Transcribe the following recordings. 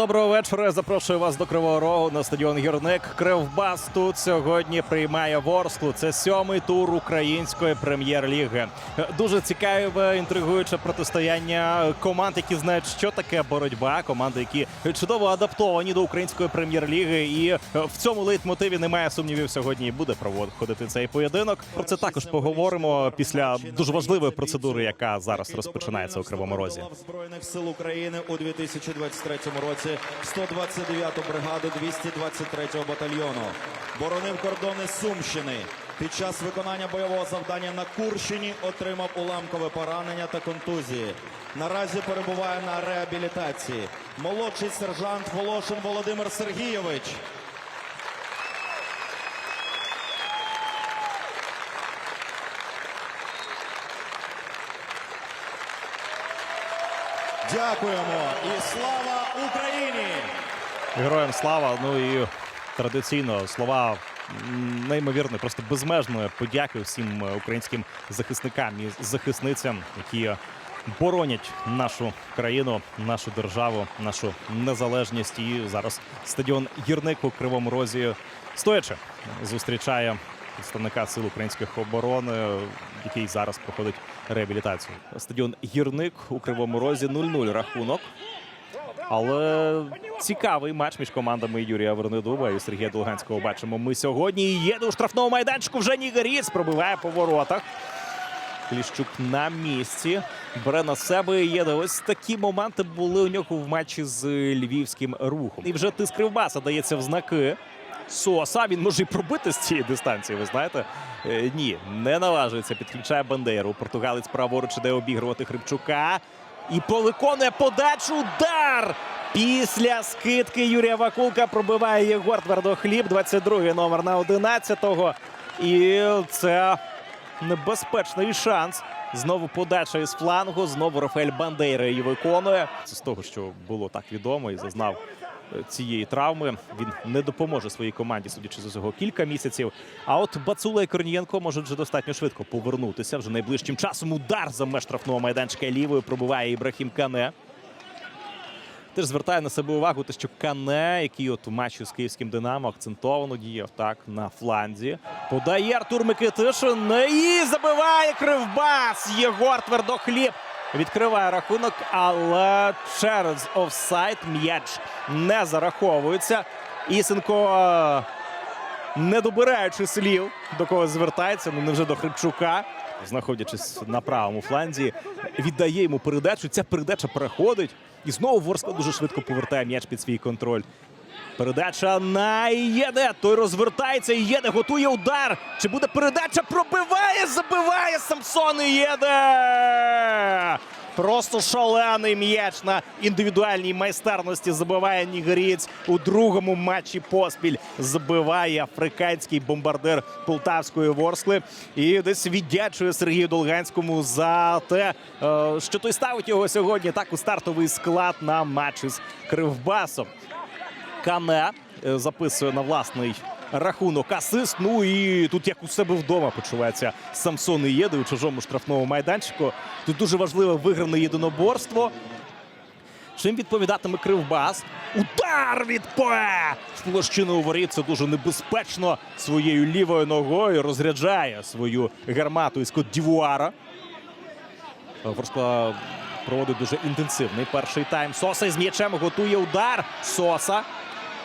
Доброго вечора. Запрошую вас до Кривого Рогу на стадіон Гірник. Кривбас тут сьогодні приймає Ворсклу. Це сьомий тур української прем'єр-ліги. Дуже цікаве, інтригуюче протистояння команд, які знають, що таке боротьба. Команди, які чудово адаптовані до української прем'єр-ліги. І в цьому лейтмотиві немає сумнівів. Сьогодні і буде проходити цей поєдинок. Про це також поговоримо після дуже важливої процедури, яка зараз розпочинається у Кривому Розі. Збройних сил України у 2023 році 129-ту бригаду 223-го батальйону. Боронив кордони Сумщини. Під час виконання бойового завдання на Курщині отримав уламкове поранення та контузії. Наразі перебуває на реабілітації. Молодший сержант Волошин Володимир Сергійович. Дякуємо і слава Україні! Героям слава. Ну і традиційно слова м, неймовірної, просто безмежної подяки всім е, українським захисникам і захисницям, які боронять нашу країну, нашу державу, нашу незалежність. І зараз стадіон Гірник у Кривому Розі стоячи зустрічає представника сил українських оборони, який зараз проходить реабілітацію. Стадіон Гірник у Кривому Розі 0-0 рахунок. Але цікавий матч між командами Юрія Вернедуба і Сергія Долганського бачимо ми сьогодні. І Єде у штрафному майданчику вже Нігеріц пробиває по воротах. Кліщук на місці. Бере на себе Єде. Ось такі моменти були у нього в матчі з львівським рухом. І вже тиск Кривбаса дається в знаки. Соса він може і пробити з цієї дистанції. Ви знаєте? Е, ні, не наважується. Підключає Бандеру. Португалець праворуч іде обігрувати Хрипчука. І повиконує подачу. Удар! Після скидки Юрія Вакулка пробиває Єгор Твердохліб. 22-й номер на 11-го. І це небезпечний шанс. Знову подача із флангу. Знову Рафаель Бандейра її виконує. Це з того, що було так відомо і зазнав цієї травми. Він не допоможе своїй команді, судячи з усього, кілька місяців. А от Бацула і Корнієнко можуть вже достатньо швидко повернутися. Вже найближчим часом удар за меж штрафного майданчика лівою пробиває Ібрахім Кане. Теж звертає на себе увагу, те, що Кане, який от у матчі з київським Динамо акцентовано діяв так на фланзі. Подає Артур Микитишин і забиває Кривбас. Єгор Твердохліб відкриває рахунок, але через офсайд м'яч не зараховується. Ісенко, е, не добираючи слів, до кого звертається, ну невже до Хрипчука, знаходячись на правому фланзі, віддає йому передачу. Ця передача переходить. І знову Ворскла дуже швидко повертає м'яч під свій контроль. Передача на Єде. Той розвертається. Єде готує удар. Чи буде передача? Пробиває, забиває Самсон Єде. Просто шалений м'яч на індивідуальній майстерності забиває нігерієць у другому матчі поспіль. Забиває африканський бомбардир Полтавської Ворскли. І десь віддячує Сергію Долганському за те, е, що той ставить його сьогодні так у стартовий склад на матч із Кривбасом. Кане е, записує на власний рахунок асист. Ну і тут як у себе вдома почувається Самсон і Єде у чужому штрафному майданчику. Тут дуже важливе вигране єдиноборство. Чим відповідатиме Кривбас? Удар від Пое! В площину у воріт це дуже небезпечно своєю лівою ногою розряджає свою гармату із Кот-Дівуара. Ворскла проводить дуже інтенсивний перший тайм. Соса із м'ячем готує удар. Соса.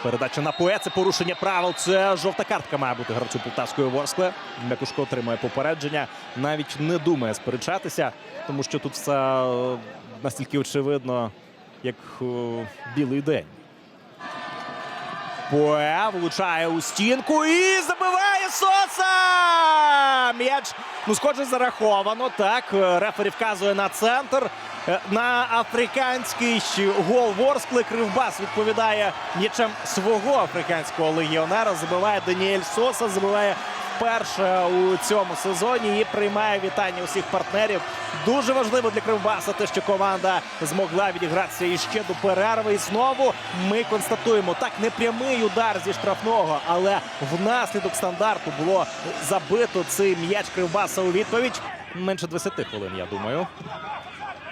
Передача на Пое. Це порушення правил. Це жовта картка має бути гравцю Полтавської Ворскли. М'якушко отримує попередження. Навіть не думає сперечатися, тому що тут все е, настільки очевидно, як е, білий день. Пое влучає у стінку і забиває Соса! М'яч, ну, схоже, зараховано. Так, Е, рефері вказує на центр. На африканський гол Ворскли Кривбас відповідає м'ячем свого африканського легіонера. Забиває Даніель Соса, забиває вперше у цьому сезоні і приймає вітання усіх партнерів. Дуже важливо для Кривбаса те, що команда змогла відігратися іще до перерви. І знову ми констатуємо так непрямий удар зі штрафного, але внаслідок стандарту було забито цей м'яч Кривбаса у відповідь. Менше 20 хвилин, я думаю.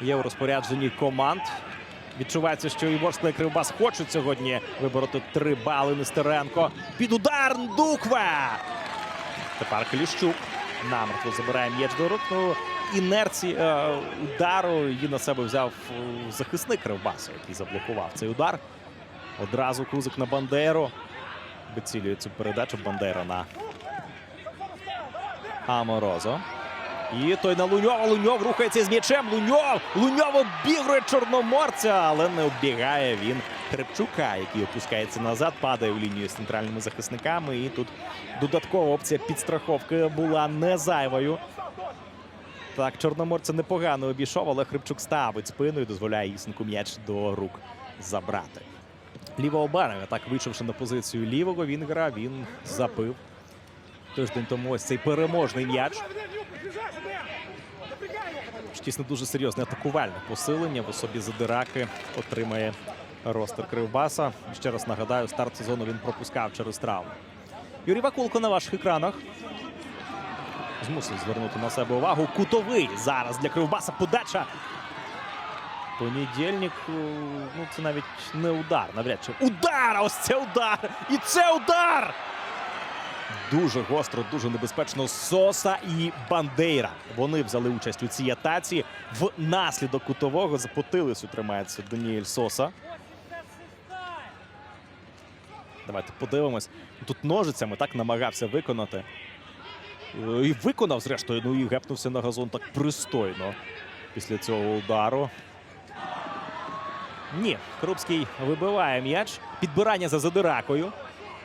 Є у розпорядженні команд. Відчувається, що і Ворскла і Кривбас хочуть сьогодні вибороти три бали Нестеренко. Під удар Дуква. Тепер Кліщук намертво забирає м'яч до рук. Ну, інерції е, удару її на себе взяв е, захисник Кривбасу, який заблокував цей удар. Одразу кузик на Бандеру. Вицілює цю передачу Бандера на Аморозо. І той на Луньова. Луньов рухається з м'ячем. Луньов! Луньов обігрує чорноморця, але не оббігає він Трепчука, який опускається назад, падає у лінію з центральними захисниками. І тут додаткова опція підстраховки була не зайвою. Так, чорноморця непогано обійшов, але Хрипчук ставить спину і дозволяє Ісенку м'яч до рук забрати. Лівого берега, так вийшовши на позицію лівого вінгера, він запив. Тиждень тому ось цей переможний м'яч. Дійсно дуже серйозне атакувальне посилення в особі Задираки отримає ростер Кривбаса. Ще раз нагадаю, старт сезону він пропускав через травму. Юрій Вакулко на ваших екранах. Змусив звернути на себе увагу. Кутовий зараз для Кривбаса подача. Понедільник, е, ну це навіть не удар. Навряд чи удар! Ось це удар! І це удар! Дуже гостро, дуже небезпечно. Соса і Бандейра. Вони взяли участь у цій атаці. Внаслідок кутового за потилицю тримається Даніель Соса. Давайте подивимось. Тут ножицями так намагався виконати. І виконав, зрештою, ну і гепнувся на газон так пристойно після цього удару. Ні, Крупський вибиває м'яч. Підбирання за задиракою.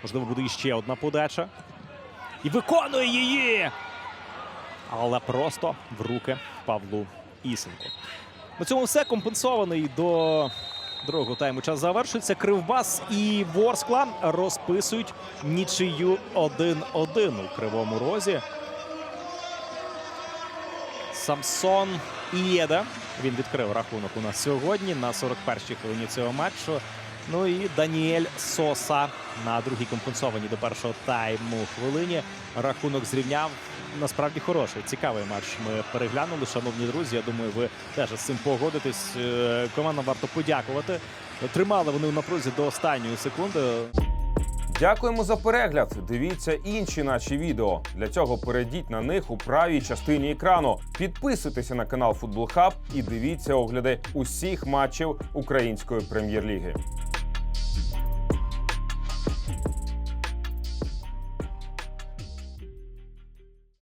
Можливо, буде іще одна подача. І виконує її. Але просто в руки Павлу Ісенко. На цьому все компенсований до другого тайму. Час завершується. Кривбас і Ворскла розписують нічию 1-1 у Кривому Розі. Самсон Ієда. Він відкрив рахунок у нас сьогодні на 41-й хвилині цього матчу. Ну і Даніель Соса на другій компенсованій до першого тайму хвилині. Рахунок зрівняв. Насправді хороший, цікавий матч. Ми переглянули, шановні друзі. Я думаю, ви теж з цим погодитесь. Е, Командам варто подякувати. Тримали вони в напрузі до останньої секунди. Дякуємо за перегляд. Дивіться інші наші відео. Для цього перейдіть на них у правій частині екрану. Підписуйтеся на канал Футбол Хаб і дивіться огляди усіх матчів української прем'єр-ліги.